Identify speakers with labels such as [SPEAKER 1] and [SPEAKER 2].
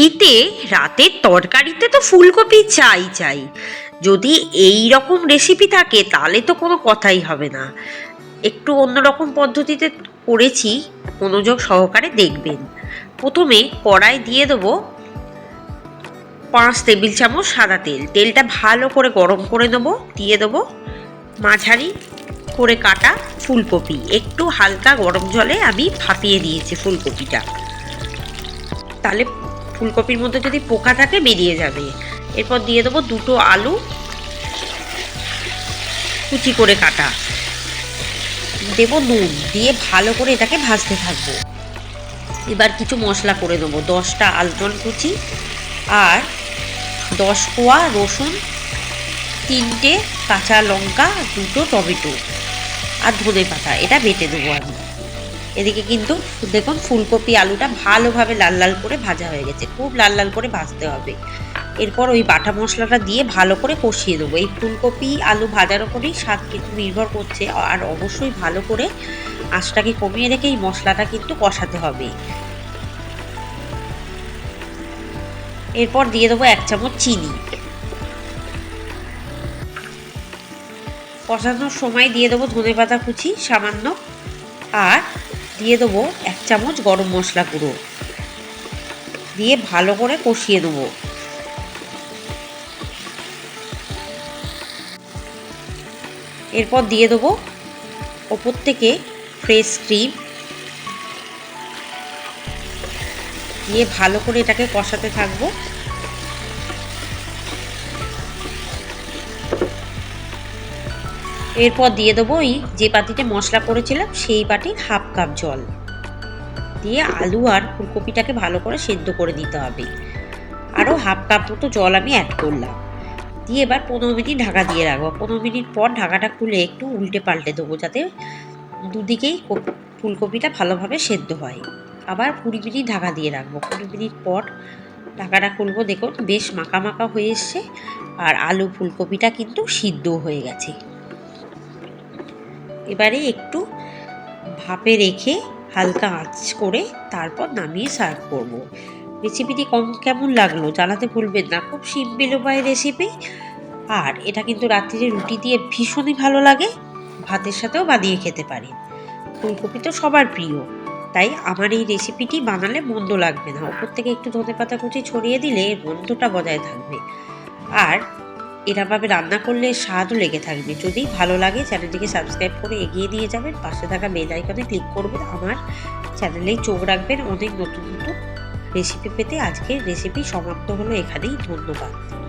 [SPEAKER 1] শীতে রাতের তরকারিতে তো ফুলকপি চাই চাই। যদি এই রকম রেসিপি থাকে, তাহলে তো কোনো কথাই হবে না। একটু অন্যরকম পদ্ধতিতে করেছি, মনোযোগ সহকারে দেখবেন। প্রথমে কড়াই দিয়ে দেবো পাঁচ টেবিল চামচ সাদা তেল। তেলটা ভালো করে গরম করে নেব, দিয়ে দেবো মাঝারি করে কাটা ফুলকপি। একটু হালকা গরম জলে আমি ভাপিয়ে দিয়েছি ফুলকপিটা। তাহলে ফুলকপির মধ্যে যদি পোকা থাকে বেরিয়ে যাবে। এরপর দিয়ে দেবো দুটো আলু, কুচি করে কাটা। দেবো নুন, দিয়ে ভালো করে এটাকে ভাজতে থাকব। এবার কিছু মশলা করে দেবো, দশটা আলমন্ড কুচি আর দশ কোয়া রসুন, তিনটে কাঁচা লঙ্কা, দুটো টমেটো আর ধনে পাতা এটা বেটে দেবো আমি। এদিকে কিন্তু দেখুন ফুলকপি, আলুটা ভালোভাবে লাল লাল করে ভাজা হয়ে গেছে। খুব লাল লাল করে ভাজতে হবে। এরপর ওই বাটা মশলাটা দিয়ে ভালো করে কষিয়ে দেবো। এই ফুলকপি, আলু ভাজার ওপরেই স্বাদ কিন্তু নির্ভর করছে। আর অবশ্যই ভালো করে আঁচটাকে কমিয়ে রেখে এই মশলাটা কিন্তু কষাতে হবে। এরপর দিয়ে দেবো এক চামচ চিনি। কষানোর সময় দিয়ে দেবো ধনে পাতা কুচি সামান্য। আর দিয়ে দেবো এক চামচ গরম মশলা গুঁড়ো। দিয়ে ভালো করে কষিয়ে দেবো। এরপর দিয়ে দেবো ওপর থেকে ফ্রেশ ক্রিম দিয়ে ভালো করে এটাকে কষাতে থাকব। এরপর দিয়ে দেবো ওই যে পাতিতে মশলা করেছিলাম, সেই পাটির হাফ কাপ জল। দিয়ে আলু আর ফুলকপিটাকে ভালো করে সেদ্ধ করে দিতে হবে। আরও হাফ কাপ মতো জল আমি অ্যাড করলাম। দিয়ে এবার পনেরো মিনিট ঢাকা দিয়ে রাখব। পনেরো মিনিট পর ঢাকাটা খুলে একটু উল্টে পাল্টে দেবো যাতে দুদিকেই ফুলকপিটা ভালোভাবে সেদ্ধ হয়। আবার কুড়ি মিনিট ঢাকা দিয়ে রাখব। কুড়ি মিনিট পর ঢাকাটা খুলবো। দেখুন, বেশ মাখা মাখা হয়ে এসছে। আর আলু ফুলকপিটা কিন্তু সিদ্ধ হয়ে গেছে। এবারে একটু ভাপে রেখে হালকা আঁচ করে তারপর নামিয়ে সার্ভ করব। রেসিপিটি কম, কেমন লাগল জানাতে ভুলবেন না, খুব সিম্পল উপায় রেসিপি আর এটা কিন্তু রাত্রিরে রুটি দিয়ে ভীষণই ভালো লাগে, ভাতের সাথেও বানিয়ে খেতে পারেন ফুলকপি তো সবার প্রিয়, তাই আমার এই রেসিপিটি বানালে মন্দ লাগবে না। ওপর থেকে একটু ধনে পাতা কুচি ছড়িয়ে দিলে এর বজায় থাকবে। আর এরমভাবে রান্না করলে স্বাদও লেগে থাকবে। যদি ভালো লাগে, চ্যানেলটিকে সাবস্ক্রাইব করে এগিয়ে দিয়ে যাবেন। পাশে থাকা বেল আইকনে ক্লিক করবেন। আমার চ্যানেলেই চোখ রাখবেন। অনেক নতুন নতুন রেসিপি পেতে আজকের রেসিপি সমাপ্ত হলো এখানেই। ধন্যবাদ।